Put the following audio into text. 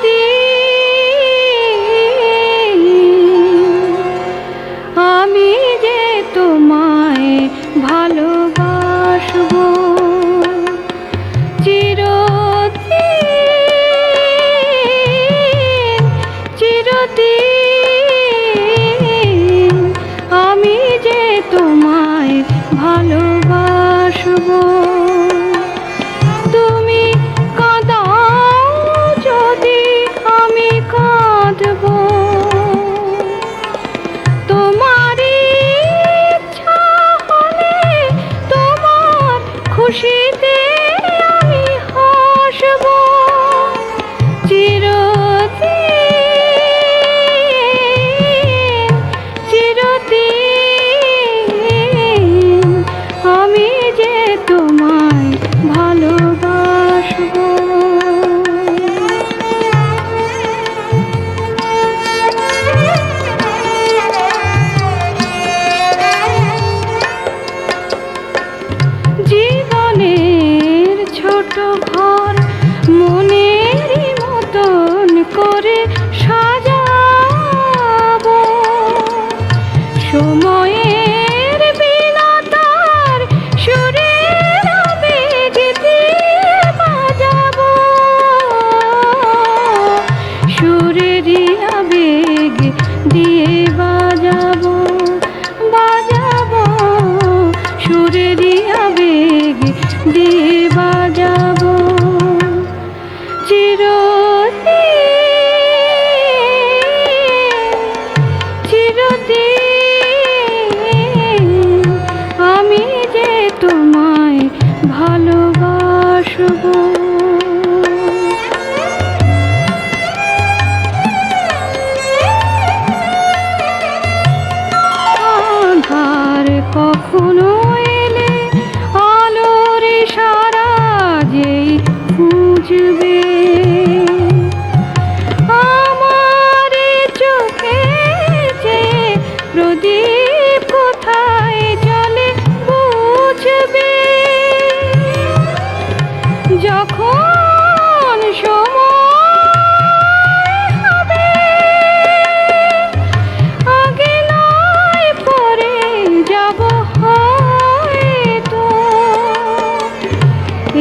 tiempo. ছোট ঘর মতন করে সাজাবো। সময়ের বিনাতার সুরের সুরেরই আবেগ দিয়ে চিরদিন চিরদিন আমি যে তোমায় ভালোবাসবো। আধার কখনো এলে আলোর সারা যেই খুঁজবে।